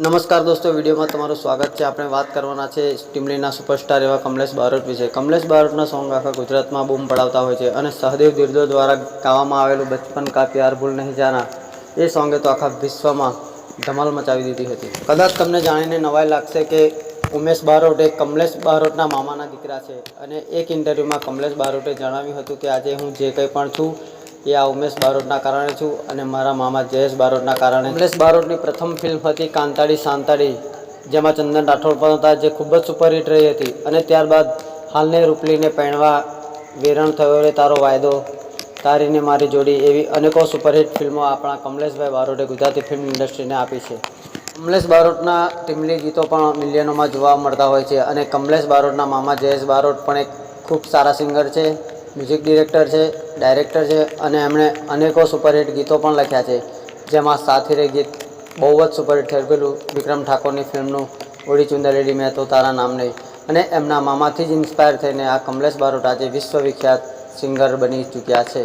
નમસ્કાર દોસ્તો, વિડીયોમાં તમારું સ્વાગત છે. આપણે વાત કરવાના છે ટીમલીના સુપરસ્ટાર એવા કમલેશ બારોટ વિશે. કમલેશ બારોટના સોંગ આખા ગુજરાતમાં બૂમ પડાવતા હોય છે અને સહદેવ દિર્દો દ્વારા ગાવામાં આવેલું બચપન કા પ્યાર ભૂલ નહીં જાના એ સોંગે તો આખા વિશ્વમાં ધમાલ મચાવી દીધી હતી. કદાચ તમને જાણીને નવાઈ લાગશે કે ઉમેશ બારોટ એ કમલેશ બારોટના મામાના દીકરા છે અને એક ઇન્ટરવ્યૂમાં કમલેશ બારોટે જણાવ્યું હતું કે આજે હું જે કંઈ પણ છું એ આ ઉમેશ બારોટના કારણે છું અને મારા મામા જયેશ બારોટના કારણે. ઉમેશ બારોટની પ્રથમ ફિલ્મ હતી કાંતાળી સાંતાળી, જેમાં ચંદન રાઠોડ પણ હતા, જે ખૂબ જ સુપરહિટ રહી હતી. અને ત્યારબાદ હાલને રૂપલીને પહેણવા વેરણ થયો રે તારો વાયદો, તારીને મારી જોડી, એવી અનેકો સુપરહિટ ફિલ્મો આપણા કમલેશભાઈ બારોટે ગુજરાતી ફિલ્મ ઇન્ડસ્ટ્રીને આપી છે. કમલેશ બારોટના ટીમલી ગીતો પણ મિલિયનોમાં જોવા મળતા હોય છે. અને કમલેશ બારોટના મામા જયેશ બારોટ પણ એક ખૂબ સારા સિંગર છે. મ્યુઝિક ડિરેક્ટર છે ડાયરેક્ટર છે અને એમણે અનેકો સુપરહિટ ગીતો પણ લખ્યા છે. જેમાં સાથી રે ગીત બહુ જ સુપરહિટ થયું પેલું વિક્રમ ઠાકોરની ફિલ્મનું ઓડી ચુંદરેડી મેં તો તારા નામ નહીં. અને એમના મામાથી જ ઇન્સ્પાયર થઈને આ કમલેશ બારોટ આજે વિશ્વવિખ્યાત સિંગર બની ચૂક્યા છે.